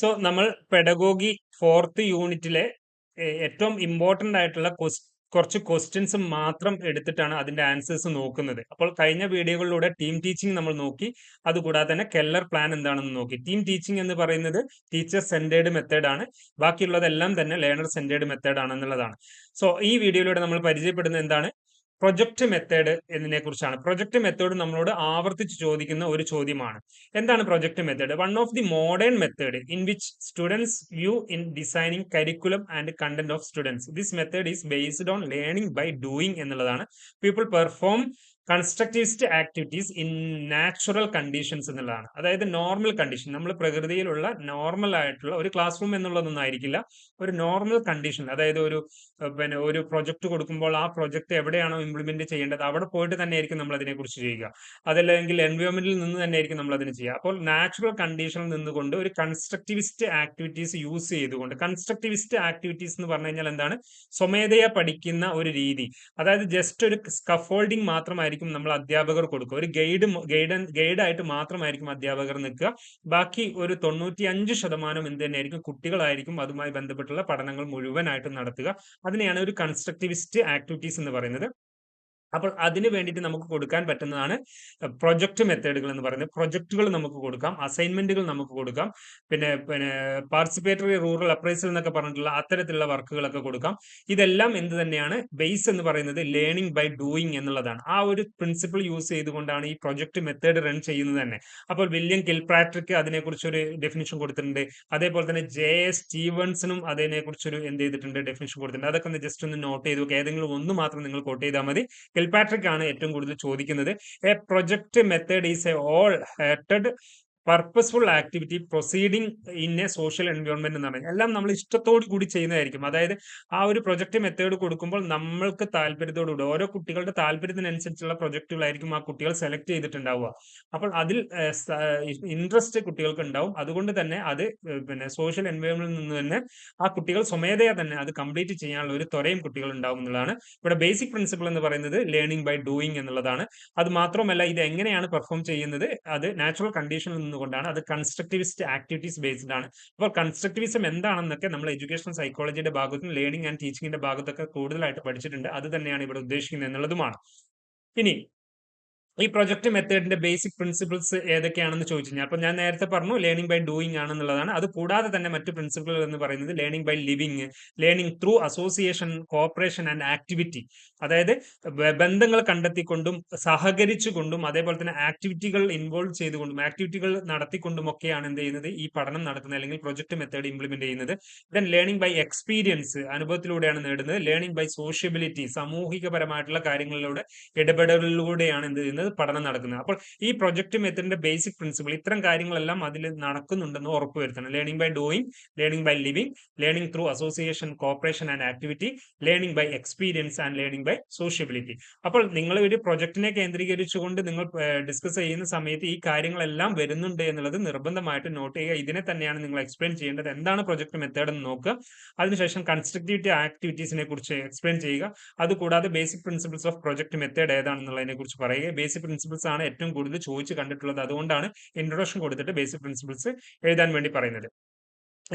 So നമ്മൾ pedagogy fourth യൂണിറ്റിലെ ഏറ്റവും ഇമ്പോർട്ടന്റ് ആയിട്ടുള്ള കുറച്ച് ക്വസ്റ്റ്യൻസ് മാത്രം എടുത്തിട്ടാണ് അതിന്റെ ആൻസേഴ്സ് നോക്കുന്നത്. അപ്പോൾ കഴിഞ്ഞ വീഡിയോകളിലൂടെ ടീം ടീച്ചിങ് നമ്മൾ നോക്കി. അതുകൂടാതെ തന്നെ കെല്ലർ പ്ലാൻ എന്താണെന്ന് നോക്കി. ടീം ടീച്ചിങ് എന്ന് പറയുന്നത് ടീച്ചർ സെന്റേഡ് മെത്തേഡ് ആണ്. ബാക്കിയുള്ളതെല്ലാം തന്നെ ലേണർ സെന്റേഡ് മെത്തേഡ് ആണെന്നുള്ളതാണ്. സോ ഈ വീഡിയോയിലൂടെ നമ്മൾ പരിചയപ്പെടുന്നത് എന്താണ്? പ്രൊജക്ട് മെത്തേഡ് എന്നതിനെ കുറിച്ചാണ് പ്രൊജക്ട് മെത്തേഡ് നമ്മളോട് ആവർത്തിച്ച് ചോദിക്കുന്ന ഒരു ചോദ്യമാണ്. എന്താണ് project method one of the modern method in which students view in designing curriculum and content of students this method is based on learning by doing എന്നുള്ളതാണ്. People perform constructivist activities in natural conditions എന്നുള്ളതാണ്. അതായത് normal condition നമ്മൾ പ്രകൃതിയിലുള്ള normal ആയിട്ടുള്ള ഒരു class room എന്നുള്ളതൊന്നും ആയിരിക്കില്ല ഒരു normal condition അതായത് ഒരു പിന്നെ ഒരു പ്രൊജക്ട് കൊടുക്കുമ്പോൾ ആ പ്രൊജക്ട് എവിടെയാണോ ഇംപ്ലിമെന്റ് ചെയ്യേണ്ടത് അവിടെ പോയിട്ട് തന്നെ ആയിരിക്കും നമ്മൾ അതിനെക്കുറിച്ച് ചെയ്യുക. അതല്ലെങ്കിൽ എൻവയോൺമെന്റിൽ നിന്ന് തന്നെ ആയിരിക്കും നമ്മൾ അതിന് ചെയ്യുക. അപ്പോൾ നാച്ചുറൽ കണ്ടീഷനിൽ നിന്നുകൊണ്ട് ഒരു കൺസ്ട്രക്റ്റിവിസ്റ്റ് ആക്ടിവിറ്റീസ് യൂസ് ചെയ്തുകൊണ്ട് കൺസ്ട്രക്റ്റിവിസ്റ്റ് ആക്ടിവിറ്റീസ് എന്ന് പറഞ്ഞു കഴിഞ്ഞാൽ എന്താണ്? സ്വമേധയാ പഠിക്കുന്ന ഒരു രീതി. അതായത് ജസ്റ്റ് ഒരു സ്കഫോൾഡിംഗ് മാത്രമായിരിക്കും നമ്മൾ അധ്യാപകർ കൊടുക്കുക. ഒരു ഗൈഡ് ഗൈഡ് ഗൈഡായിട്ട് മാത്രമായിരിക്കും അധ്യാപകർ നിൽക്കുക. ബാക്കി ഒരു തൊണ്ണൂറ്റി അഞ്ച് ശതമാനം എന്ത് തന്നെയായിരിക്കും? കുട്ടികളായിരിക്കും അതുമായി ബന്ധപ്പെട്ടുള്ള പഠനങ്ങൾ മുഴുവനായിട്ടും നടത്തുക. അതിനെയാണ് ഒരു കൺസ്ട്രക്റ്റിവിസ്റ്റ് ആക്ടിവിറ്റീസ് എന്ന് പറയുന്നത്. അപ്പോൾ അതിന് വേണ്ടിയിട്ട് നമുക്ക് കൊടുക്കാൻ പറ്റുന്നതാണ് പ്രൊജക്ട് മെത്തേഡുകൾ എന്ന് പറയുന്നത്. പ്രൊജക്ടുകൾ നമുക്ക് കൊടുക്കാം അസൈൻമെന്റുകൾ നമുക്ക് കൊടുക്കാം പിന്നെ പിന്നെ പാർട്ടിസിപ്പേറ്ററി റൂറൽ അപ്രൈസൽ എന്നൊക്കെ പറഞ്ഞിട്ടുള്ള അത്തരത്തിലുള്ള വർക്കുകളൊക്കെ കൊടുക്കാം. ഇതെല്ലാം എന്ത് തന്നെയാണ്? ബേസ് എന്ന് പറയുന്നത് ലേണിംഗ് ബൈ ഡൂയിങ് എന്നുള്ളതാണ്. ആ ഒരു പ്രിൻസിപ്പിൾ യൂസ് ചെയ്തുകൊണ്ടാണ് ഈ പ്രൊജക്ട് മെത്തേഡ് റൺ ചെയ്യുന്നത് തന്നെ. അപ്പോൾ വില്യം കിൽപ്രാട്രിക്ക് അതിനെക്കുറിച്ച് ഒരു ഡെഫിനിഷൻ കൊടുത്തിട്ടുണ്ട്. അതേപോലെ തന്നെ ജെ എസ് സ്റ്റീവൻസിനും അതിനെക്കുറിച്ചൊരു എന്ത് ചെയ്തിട്ടുണ്ട് ഡെഫിനിഷൻ കൊടുത്തിട്ടുണ്ട്. അതൊക്കെ ഒന്ന് ജസ്റ്റ് ഒന്ന് നോട്ട് ചെയ്തു ഏതെങ്കിലും ഒന്ന് മാത്രം നിങ്ങൾ കോട്ട് ചെയ്താൽ മതി. കിൽപാട്രിക് ആണ് ഏറ്റവും കൂടുതൽ ചോദിക്കുന്നത്. A project method is a all hearted purposeful activity proceeding in a social environment എന്ന് പറയുന്നത് എല്ലാം നമ്മൾ ഇഷ്ടത്തോടു കൂടി ചെയ്യുന്നതായിരിക്കും. അതായത് ആ ഒരു പ്രൊജക്ട് മെത്തേഡ് കൊടുക്കുമ്പോൾ നമ്മൾക്ക് താല്പര്യത്തോടുകൂടി ഓരോ കുട്ടികളുടെ താല്പര്യത്തിനനുസരിച്ചുള്ള പ്രൊജക്ടുകളായിരിക്കും ആ കുട്ടികൾ സെലക്ട് ചെയ്തിട്ടുണ്ടാവുക. അപ്പോൾ അതിൽ ഇൻട്രസ്റ്റ് കുട്ടികൾക്ക് ഉണ്ടാവും. അതുകൊണ്ട് തന്നെ അത് പിന്നെ സോഷ്യൽ എൻവയോൺമെന്റിൽ നിന്ന് തന്നെ ആ കുട്ടികൾ സ്വമേധയാ തന്നെ അത് കംപ്ലീറ്റ് ചെയ്യാനുള്ള ഒരു ത്വരയും കുട്ടികൾ ഉണ്ടാവും എന്നുള്ളതാണ്. ഇവിടെ ബേസിക് പ്രിൻസിപ്പിൾ എന്ന് പറയുന്നത് ലേണിംഗ് ബൈ ഡൂയിങ് എന്നുള്ളതാണ്. അത് മാത്രമല്ല ഇത് എങ്ങനെയാണ് പെർഫോം ചെയ്യുന്നത്? അത് നാച്ചുറൽ കണ്ടീഷനിൽ നിന്ന് നിന്നുകൊണ്ടാണ് അത് കൺസ്ട്രക്റ്റിവിസ്റ്റ് ആക്ടിവിറ്റീസ് ബേസ്ഡ് ആണ്. അപ്പോൾ കൺസ്ട്രക്റ്റിവിസം എന്താണെന്നൊക്കെ നമ്മൾ എഡ്യൂക്കേഷൻ സൈക്കോളജിയുടെ ഭാഗത്തും ലേണിംഗ് ആൻഡ് ടീച്ചിങ്ങിന്റെ ഭാഗത്തൊക്കെ കൂടുതലായിട്ട് പഠിച്ചിട്ടുണ്ട്. അത് തന്നെയാണ് ഇവിടെ ഉദ്ദേശിക്കുന്നത് എന്നുള്ളതുമാണ്. ഇനി ഈ പ്രൊജക്ട് മെത്തേഡിന്റെ ബേസിക് പ്രിൻസിപ്പിൾസ് ഏതൊക്കെയാണെന്ന് ചോദിച്ചു കഴിഞ്ഞാൽ അപ്പൊ ഞാൻ നേരത്തെ പറഞ്ഞു ലേണിംഗ് ബൈ ഡൂയിങ് ആണെന്നുള്ളതാണ്. അത് കൂടാതെ തന്നെ മറ്റ് പ്രിൻസിപ്പിൾ എന്ന് പറയുന്നത് learning by living learning through association cooperation and activity അതായത് ബന്ധങ്ങൾ കണ്ടെത്തിക്കൊണ്ടും സഹകരിച്ചുകൊണ്ടും അതേപോലെ തന്നെ ആക്ടിവിറ്റികൾ ഇൻവോൾവ് ചെയ്തുകൊണ്ടും ആക്ടിവിറ്റികൾ നടത്തിക്കൊണ്ടും ഒക്കെയാണ് എന്ത് ചെയ്യുന്നത്? ഈ പഠനം നടത്തുന്നത് അല്ലെങ്കിൽ പ്രൊജക്ട് മെത്തേഡ് ഇംപ്ലിമെന്റ് ചെയ്യുന്നത്. ദെൻ ലേണിംഗ് ബൈ എക്സ്പീരിയൻസ് അനുഭവത്തിലൂടെയാണ് നേടുന്നത്. ലേണിംഗ് ബൈ സോഷ്യബിലിറ്റി സാമൂഹികപരമായിട്ടുള്ള കാര്യങ്ങളിലൂടെ ഇടപെടലിലൂടെയാണ് എന്ത് ചെയ്യുന്നത്? പഠനം നടക്കുന്നത്. അപ്പോൾ ഈ പ്രൊജക്ട് മെത്തഡിന്റെ ബേസിക് പ്രിൻസിപ്പിൾ ഇത്തരം കാര്യങ്ങളെല്ലാം അതിൽ നടക്കുന്നുണ്ടെന്ന് ഉറപ്പുവരുത്തണം. Learning by doing learning by living learning through association cooperation and activity learning by experience and learning by sociability അപ്പോൾ നിങ്ങൾ ഒരു പ്രൊജക്ടിനെ കേന്ദ്രീകരിച്ചുകൊണ്ട് നിങ്ങൾ ഡിസ്കസ് ചെയ്യുന്ന സമയത്ത് ഈ കാര്യങ്ങളെല്ലാം വരുന്നുണ്ട് എന്നുള്ളത് നിർബന്ധമായിട്ട് നോട്ട് ചെയ്യുക. ഇതിനെ തന്നെയാണ് നിങ്ങൾ എക്സ്പ്ലെയിൻ ചെയ്യേണ്ടത്. എന്താണ് പ്രൊജക്ട് മെത്തേഡ് എന്ന് നോക്കുക. അതിനുശേഷം കൺസ്ട്രക്റ്റിവിറ്റി ആക്ടിവിറ്റീസിനെ കുറിച്ച് എക്സ്പ്ലെയിൻ ചെയ്യുക. അതുകൂടാതെ basic principles of project method ഏതാണെന്നുള്ളതിനെ കുറിച്ച് പറയുക. ബേസിക് ബേസിക് പ്രിൻസിപ്പിൾസ് ആണ് ഏറ്റവും കൂടുതൽ ചോദിച്ച് കണ്ടിട്ടുള്ളത്. അതുകൊണ്ടാണ് ഇൻട്രൊഡക്ഷൻ കൊടുത്തിട്ട് ബേസിക് പ്രിൻസിപ്പിൾസ് എഴുതാൻ വേണ്ടി പറയുന്നത്.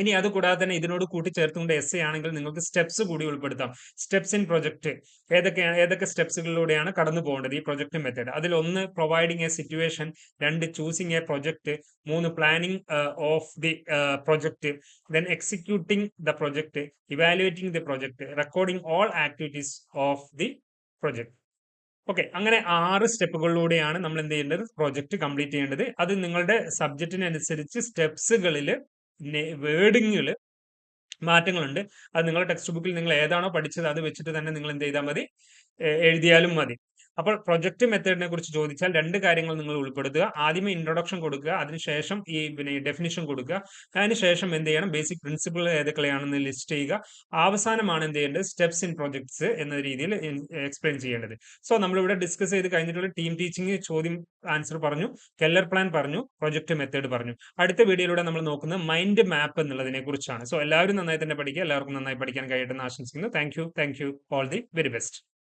ഇനി അത് കൂടാതെ തന്നെ ഇതിനോട് കൂട്ടിച്ചേർത്തുകൊണ്ട് എസ് എ ആണെങ്കിൽ നിങ്ങൾക്ക് സ്റ്റെപ്സ് കൂടി ഉൾപ്പെടുത്താം. സ്റ്റെപ്സ് ഇൻ പ്രൊജക്ട് ഏതൊക്കെയാണ് ഏതൊക്കെ സ്റ്റെപ്സുകളിലൂടെയാണ് കടന്നു പോകേണ്ടത് ഈ പ്രൊജക്ട് മെത്തേഡ് അതിൽ ഒന്ന് പ്രൊവൈഡിങ് എ സിറ്റുവേഷൻ രണ്ട് ചൂസിങ് എ പ്രൊജക്ട് മൂന്ന് planning of the project then executing the project evaluating the project recording all activities of the project okay അങ്ങനെ ആറ് സ്റ്റെപ്പുകളിലൂടെയാണ് നമ്മൾ എന്ത് ചെയ്യേണ്ടത് പ്രോജക്റ്റ് കംപ്ലീറ്റ് ചെയ്യേണ്ടത്. അത് നിങ്ങളുടെ സബ്ജക്റ്റിനനുസരിച്ച് സ്റ്റെപ്സുകളിൽ വേർഡിങ്ങിൽ മാറ്റങ്ങളുണ്ട്. അത് നിങ്ങളുടെ ടെക്സ്റ്റ് ബുക്കിൽ നിങ്ങൾ ഏതാണോ പഠിച്ചത് അത് വെച്ചിട്ട് തന്നെ നിങ്ങൾ എന്ത് ചെയ്താൽ മതി എഴുതിയാലും മതി. അപ്പോൾ പ്രൊജക്ട് മെത്തേഡിനെ കുറിച്ച് ചോദിച്ചാൽ രണ്ട് കാര്യങ്ങൾ നിങ്ങൾ ഉൾപ്പെടുത്തുക. ആദ്യമേ ഇൻട്രൊഡക്ഷൻ കൊടുക്കുക. അതിനുശേഷം ഈ പിന്നെ ഡെഫിനിഷൻ കൊടുക്കുക. അതിനുശേഷം എന്ത് ചെയ്യണം? ബേസിക് പ്രിൻസിപ്പിൾ ഏതൊക്കെയാണെന്ന് ലിസ്റ്റ് ചെയ്യുക. അവസാനമാണ് എന്ത് ചെയ്യേണ്ടത്? സ്റ്റെപ്സ് ഇൻ പ്രൊജക്ട്സ് എന്ന രീതിയിൽ എക്സ്പ്ലെയിൻ ചെയ്യേണ്ടത്. സോ നമ്മളിവിടെ ഡിസ്കസ് ചെയ്ത് കഴിഞ്ഞിട്ടുള്ള ടീം ടീച്ചിങ് ചോദ്യം ആൻസർ പറഞ്ഞു. കെല്ലർ പ്ലാൻ പറഞ്ഞു. പ്രൊജക്ട് മെത്തേഡ് പറഞ്ഞു. അടുത്ത വീഡിയോയിലൂടെ നമ്മൾ നോക്കുന്നത് മൈൻഡ് മാപ്പ് എന്നുള്ളതിനെ കുറിച്ചാണ്. സോ എല്ലാവരും നന്നായി തന്നെ പഠിക്കുക. എല്ലാവർക്കും നന്നായി പഠിക്കാൻ കഴിയട്ടെന്ന് ആശംസിക്കുന്നു. Thank you thank you all the very best